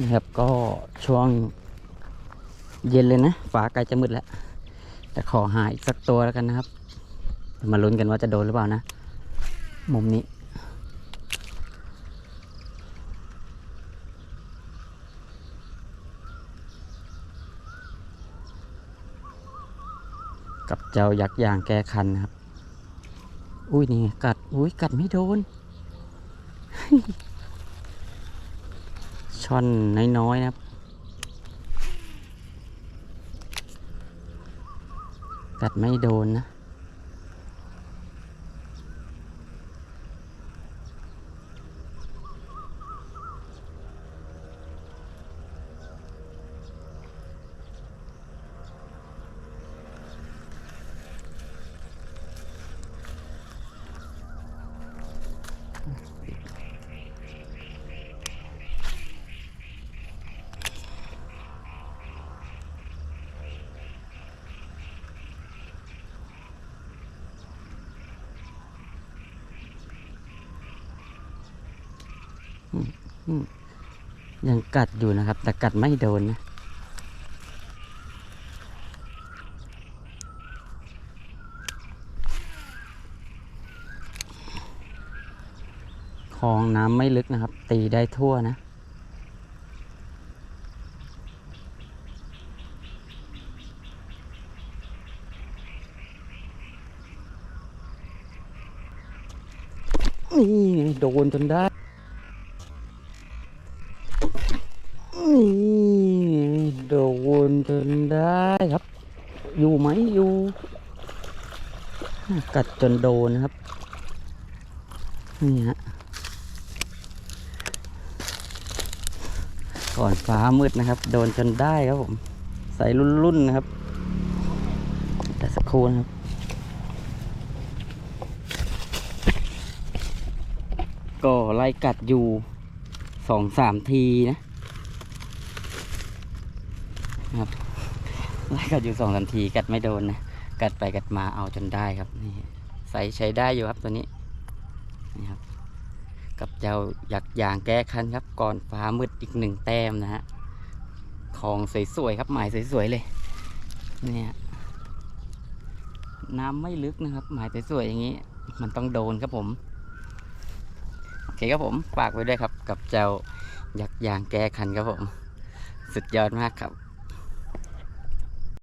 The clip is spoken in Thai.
นะครับก็ช่วงเย็นเลยนะฟ้าใกล้จะมืดแล้ว แต่ขอหาอีกสักตัวแล้วกันนะครับ มาลุ้นกันว่าจะโดนหรือเปล่านะ มุมนี้ กับเจ้ายักษ์ยางแก้คันนะครับ อุ้ยนี่กัด อุ้ยกัดไม่โดน ช่อนน้อยๆนะครับ กัดไม่โดนนะ ยังกัดอยู่นะครับ แต่กัดไม่โดนนะคลองน้ำไม่ลึกนะครับ ตีได้ทั่วนะนี่โดนจนได้ โดนจนได้ครับ อยู่ไหมอยู่ กัดจนโดนนะครับ นี่ฮะ ก่อนฟ้ามืดนะครับ โดนจนได้ครับผม ใส่รุ่นๆนะครับ แต่สักครู่นะครับก็ไล่กัดอยู่สองสามทีนะ ครับไล่กัดอยู่สองสามทีกัดไม่โดนนะกัดไปกัดมาเอาจนได้ครับนี่ใส่ใช้ได้อยู่ครับตัวนี้นี่ครับกับเจ้ายักยางแก้คันครับ ก่อนฟ้ามืดอีกหนึ่งแต้มนะฮะของสวยๆครับหมายสวยๆเลยเนี่ยน้ำไม่ลึกนะครับ หมายสวยๆอย่างนี้ มันต้องโดนครับผมโอเคครับผมฝากไว้ด้วยครับ กับเจ้ายักยางแก้คันครับผม สุดยอดมากครับ